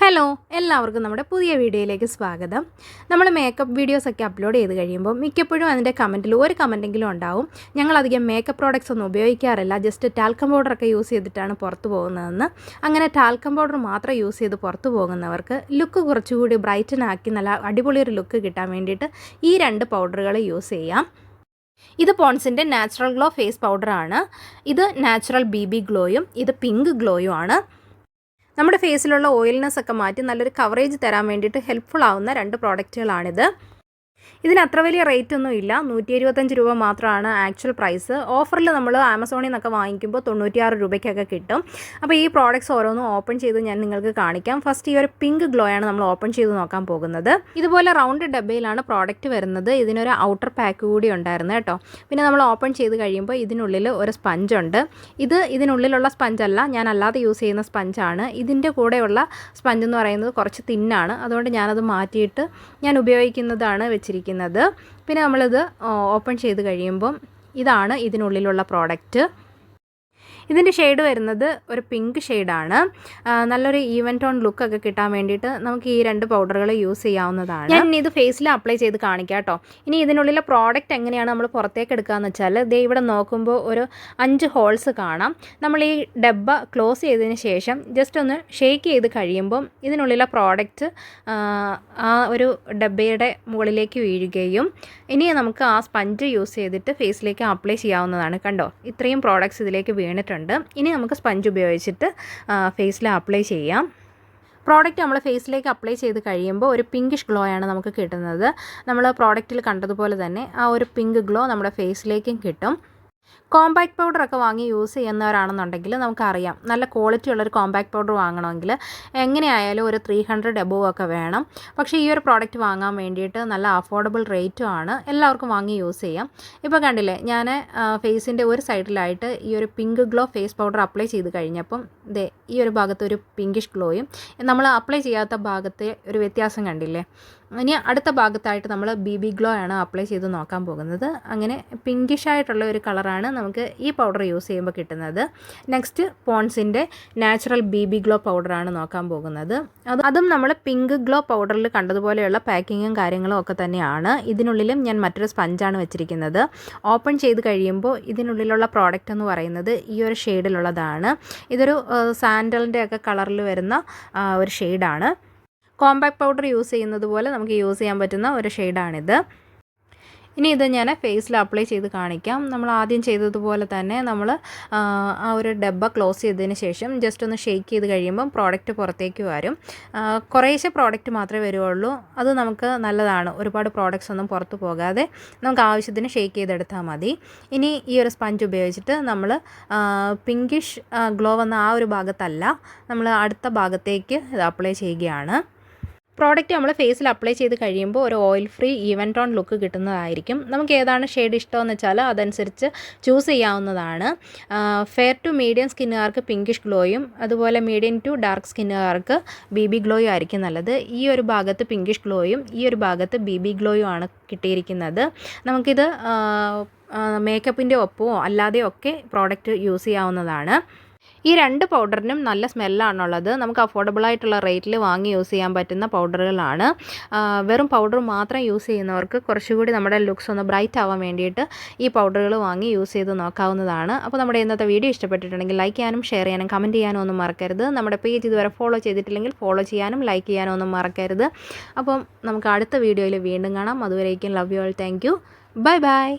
Hello എല്ലാവർക്കും നമ്മുടെ പുതിയ വീഡിയോയിലേക്ക് സ്വാഗതം. നമ്മൾ മേക്കപ്പ് വീഡിയോസൊക്കെ അപ്ലോഡ് ചെയ്ത് കഴിയുമ്പോൾ മിക്കപ്പോഴും അതിന്റെ കമന്റിൽ ഒരു കമന്റെങ്കിലും ഉണ്ടാവും. ഞങ്ങളധികം മേക്കപ്പ് പ്രോഡക്റ്റ്സ് ഒന്നും ഉപയോഗിക്കാറില്ല. ജസ്റ്റ് ടാൽക്കം പൗഡറൊക്കെ യൂസ് ചെയ്തിട്ടാണ് പുറത്ത് പോകുന്നതെന്ന്. അങ്ങനെ ടാൽക്കം പൗഡർ മാത്രം യൂസ് ചെയ്ത് പുറത്ത് പോകുന്നവർക്ക് ലുക്ക് കുറച്ചുകൂടി ബ്രൈറ്റൻ ആക്കി നല്ല അടിപൊളി ഒരു ലുക്ക് കിട്ടാൻ വേണ്ടിയിട്ട് ഈ രണ്ട് പൗഡറുകൾ യൂസ് ചെയ്യാം. ഇത് പോൺസിന്റെ നാച്ചുറൽ ഗ്ലോ ഫേസ് പൗഡറാണ് ഇത് നാച്ചുറൽ ബി ബി ഗ്ലോയും ഇത് പിങ്ക് ഗ്ലോയും ആണ്. നമ്മുടെ ഫേസിലുള്ള ഓയിൽനെസ് ഒക്കെ മാറ്റി നല്ലൊരു കവറേജ് തരാൻ വേണ്ടിയിട്ട് ഹെൽപ്ഫുൾ ആവുന്ന രണ്ട് പ്രോഡക്റ്റുകളാണിത് ഇതിന് അത്ര വലിയ റേറ്റ് ഒന്നും ഇല്ല. നൂറ്റി ഇരുപത്തഞ്ച് രൂപ മാത്രമാണ് ആക്ച്വൽ പ്രൈസ്. ഓഫറിൽ നമ്മൾ ആമസോണിൽ നിന്നൊക്കെ വാങ്ങിക്കുമ്പോൾ തൊണ്ണൂറ്റിയാറ് രൂപയ്ക്കൊക്കെ കിട്ടും. അപ്പോൾ ഈ പ്രോഡക്റ്റ്സ് ഓരോന്നും ഓപ്പൺ ചെയ്ത് ഞാൻ നിങ്ങൾക്ക് കാണിക്കാം. ഫസ്റ്റ് ഈ ഒരു പിങ്ക് ഗ്ലോ ആണ് നമ്മൾ ഓപ്പൺ ചെയ്ത് നോക്കാൻ പോകുന്നത്. ഇതുപോലെ റൗണ്ട് ഡബ്ബയിലാണ് പ്രോഡക്റ്റ് വരുന്നത്. ഇതിനൊരു ഔട്ടർ പാക്ക് കൂടി ഉണ്ടായിരുന്നു കേട്ടോ. പിന്നെ നമ്മൾ ഓപ്പൺ ചെയ്ത് കഴിയുമ്പോൾ ഇതിനുള്ളിൽ ഒരു സ്പഞ്ച് ഉണ്ട്. ഇത് ഇതിനുള്ളിലുള്ള സ്പഞ്ചല്ല ഞാൻ അല്ലാതെ യൂസ് ചെയ്യുന്ന സ്പഞ്ചാണ്. ഇതിന്റെ കൂടെയുള്ള സ്പഞ്ച് എന്ന് പറയുന്നത് കുറച്ച് തിന്നാണ്. അതുകൊണ്ട് ഞാനത് മാറ്റിയിട്ട് ഞാൻ ഉപയോഗിക്കുന്നതാണ് വെച്ചിരിക്കുന്നത്. പിന്നെ നമ്മളിത് ഓപ്പൺ ചെയ്ത് കഴിയുമ്പം ഇതാണ് ഇതിനുള്ളിലുള്ള പ്രോഡക്റ്റ്. ഇതിന്റെ ഷെയ്ഡ് വരുന്നത് ഒരു പിങ്ക് ഷെയ്ഡാണ് നല്ലൊരു ഈവൻ ടോൺ ലുക്കൊക്കെ കിട്ടാൻ വേണ്ടിയിട്ട് നമുക്ക് ഈ രണ്ട് പൗഡറുകൾ യൂസ് ചെയ്യാവുന്നതാണ്. ഞാൻ ഇത് ഫേസിൽ അപ്ലൈ ചെയ്ത് കാണിക്കാം കേട്ടോ. ഇനി ഇതിനുള്ളിലെ പ്രോഡക്റ്റ് എങ്ങനെയാണ് നമ്മൾ പുറത്തേക്ക് എടുക്കുകയെന്ന് വെച്ചാൽ ദേ ഇവിടെ നോക്കുമ്പോൾ ഒരു അഞ്ച് ഹോൾസ് കാണാം. നമ്മൾ ഈ ഡബ്ബ ക്ലോസ് ചെയ്തതിന് ശേഷം ജസ്റ്റ് ഒന്ന് ഷേക്ക് ചെയ്ത് കഴിയുമ്പം ഇതിനുള്ളിലെ പ്രോഡക്റ്റ് ആ ഒരു ഡബ്ബയുടെ മുകളിലേക്ക് വീഴുകയും ഇനി നമുക്ക് ആ സ്പഞ്ച് യൂസ് ചെയ്തിട്ട് ഫേസിലേക്ക് അപ്ലൈ ചെയ്യാവുന്നതാണ് കണ്ടോ? ഇത്രയും പ്രോഡക്റ്റ്സ് ഇതിലേക്ക് വീണിട്ടുണ്ട്. ഇനി നമുക്ക് സ്പഞ്ച് ഉപയോഗിച്ചിട്ട് ഫേസിൽ അപ്ലൈ ചെയ്യാം. പ്രോഡക്റ്റ് നമ്മൾ ഫേസിലേക്ക് അപ്ലൈ ചെയ്ത് കഴിയുമ്പോൾ ഒരു പിങ്കിഷ് ഗ്ലോ ആണ് നമുക്ക് കിട്ടുന്നത്. നമ്മൾ പ്രോഡക്റ്റിൽ കണ്ടതുപോലെ തന്നെ ആ ഒരു പിങ്ക് ഗ്ലോ നമ്മുടെ ഫേസിലേക്കും കിട്ടും. കോമ്പാക്ട് പൗഡറൊക്കെ വാങ്ങി യൂസ് ചെയ്യുന്നവരാണെന്നുണ്ടെങ്കിൽ നമുക്കറിയാം. നല്ല ക്വാളിറ്റി ഉള്ളൊരു കോമ്പാക്ട് പൗഡർ വാങ്ങണമെങ്കിൽ എങ്ങനെയായാലും ഒരു ത്രീ ഹൺഡ്രഡ് എബോവ് ഒക്കെ വേണം. പക്ഷേ ഈ ഒരു പ്രോഡക്റ്റ് വാങ്ങാൻ വേണ്ടിയിട്ട് നല്ല അഫോർഡബിൾ റേറ്റും ആണ്. എല്ലാവർക്കും വാങ്ങി യൂസ് ചെയ്യാം. ഇപ്പോൾ കണ്ടില്ലേ ഞാൻ ഫേസിന്റെ ഒരു സൈഡിലായിട്ട് ഈ ഒരു pink glow face powder apply ചെയ്ത് കഴിഞ്ഞപ്പം ദേ ഈ ഒരു ഭാഗത്ത് ഒരു പിങ്കിഷ് ഗ്ലോയും നമ്മൾ അപ്ലൈ ചെയ്യാത്ത ഭാഗത്തെ ഒരു വ്യത്യാസം കണ്ടില്ലേ? ഇനി അടുത്ത ഭാഗത്തായിട്ട് നമ്മൾ ബി ബി ഗ്ലോ ആണ് അപ്ലൈ ചെയ്ത് നോക്കാൻ പോകുന്നത്. അങ്ങനെ പിങ്കിഷ് ആയിട്ടുള്ള ഒരു കളറാണ് നമുക്ക് ഈ പൗഡർ യൂസ് ചെയ്യുമ്പോൾ കിട്ടുന്നത്. നെക്സ്റ്റ് പോൺസിന്റെ നാച്ചുറൽ ബി ബി ഗ്ലോ പൗഡറാണ് നോക്കാൻ പോകുന്നത്. അത് അതും നമ്മൾ പിങ്ക് ഗ്ലോ പൗഡറിൽ കണ്ടതുപോലെയുള്ള പാക്കിങ്ങും കാര്യങ്ങളും ഒക്കെ തന്നെയാണ്. ഇതിനുള്ളിലും ഞാൻ മറ്റൊരു സ്പഞ്ചാണ് വെച്ചിരിക്കുന്നത്. ഓപ്പൺ ചെയ്ത് കഴിയുമ്പോൾ ഇതിനുള്ളിലുള്ള പ്രോഡക്റ്റ് എന്ന് പറയുന്നത് ഈ ഒരു ഷെയ്ഡിലുള്ളതാണ് ഇതൊരു സാൻഡലിന്റെ ഒക്കെ കളറിൽ വരുന്ന ഒരു ഷെയ്ഡാണ്. കോമ്പാക്ട് പൗഡർ യൂസ് ചെയ്യുന്നത് പോലെ നമുക്ക് യൂസ് ചെയ്യാൻ പറ്റുന്ന ഒരു ഷെയ്ഡാണിത്. ഇനി ഇത് ഞാൻ ഫേസിൽ അപ്ലൈ ചെയ്ത് കാണിക്കാം. നമ്മൾ ആദ്യം ചെയ്തതുപോലെ തന്നെ നമ്മൾ ആ ഒരു ഡബ്ബ ക്ലോസ് ചെയ്തതിന് ശേഷം ജസ്റ്റ് ഒന്ന് ഷെയ്ക്ക് ചെയ്ത് കഴിയുമ്പം പ്രോഡക്റ്റ് പുറത്തേക്ക് വരും. കുറേശ്ശെ പ്രോഡക്റ്റ് മാത്രമേ വരുള്ളൂ അത് നമുക്ക് നല്ലതാണ്. ഒരുപാട് പ്രോഡക്റ്റ്സ് ഒന്നും പുറത്തു പോകാതെ നമുക്ക് ആവശ്യത്തിന് ഷെയ്ക്ക് ചെയ്തെടുത്താൽ മതി. ഇനി ഈ ഒരു സ്പഞ്ച് ഉപയോഗിച്ചിട്ട് നമ്മൾ പിങ്കിഷ് ഗ്ലോ വന്ന ആ ഒരു ഭാഗത്തല്ല നമ്മൾ അടുത്ത ഭാഗത്തേക്ക് ഇത് അപ്ലൈ ചെയ്യുകയാണ്. പ്രോഡക്റ്റ് നമ്മൾ ഫേസിൽ അപ്ലൈ ചെയ്ത് കഴിയുമ്പോൾ ഒരു oil free even tone look കിട്ടുന്നതായിരിക്കും. നമുക്ക് ഏതാണ് ഷെയ്ഡ് ഇഷ്ടമെന്ന് വെച്ചാൽ അതനുസരിച്ച് ചൂസ് ചെയ്യാവുന്നതാണ്. ഫെയർ ടു മീഡിയം സ്കിന്നുകാർക്ക് പിങ്കിഷ് ഗ്ലോയും അതുപോലെ മീഡിയം ടു ഡാർക്ക് സ്കിന്നുകാർക്ക് ബി ബി ഗ്ലോയും ആയിരിക്കും നല്ലത്. ഈ ഒരു ഭാഗത്ത് പിങ്കിഷ് ഗ്ലോയും ഈ ഒരു ഭാഗത്ത് ബി ബി ഗ്ലോയും ആണ് കിട്ടിയിരിക്കുന്നത്. നമുക്കിത് മേക്കപ്പിന്റെ ഒപ്പമോ അല്ലാതെയോ ഒക്കെ പ്രോഡക്റ്റ് യൂസ് ചെയ്യാവുന്നതാണ്. ഈ രണ്ട് പൗഡറിനും നല്ല സ്മെല്ലാണുള്ളത്. നമുക്ക് അഫോർഡബിൾ ആയിട്ടുള്ള റേറ്റിൽ വാങ്ങി യൂസ് ചെയ്യാൻ പറ്റുന്ന പൗഡറുകളാണ്. വെറും പൗഡർ മാത്രം യൂസ് ചെയ്യുന്നവർക്ക് കുറച്ചുകൂടി നമ്മുടെ ലുക്സ് ഒന്ന് ബ്രൈറ്റ് ആവാൻ വേണ്ടിയിട്ട് ഈ പൗഡറുകൾ വാങ്ങി യൂസ് ചെയ്ത് നോക്കാവുന്നതാണ്. അപ്പോൾ നമ്മുടെ ഇന്നത്തെ വീഡിയോ ഇഷ്ടപ്പെട്ടിട്ടുണ്ടെങ്കിൽ ലൈക്ക് ചെയ്യാനും ഷെയർ ചെയ്യാനും കമന്റ് ചെയ്യാനും ഒന്നും മറക്കരുത്. നമ്മുടെ പേജ് ഇതുവരെ ഫോളോ ചെയ്തിട്ടില്ലെങ്കിൽ ഫോളോ ചെയ്യാനും ലൈക്ക് ചെയ്യാനും ഒന്നും മറക്കരുത്. അപ്പം നമുക്ക് അടുത്ത വീഡിയോയിൽ വീണ്ടും കാണാം. അതുവരേക്കും love you all thank you. Bye bye.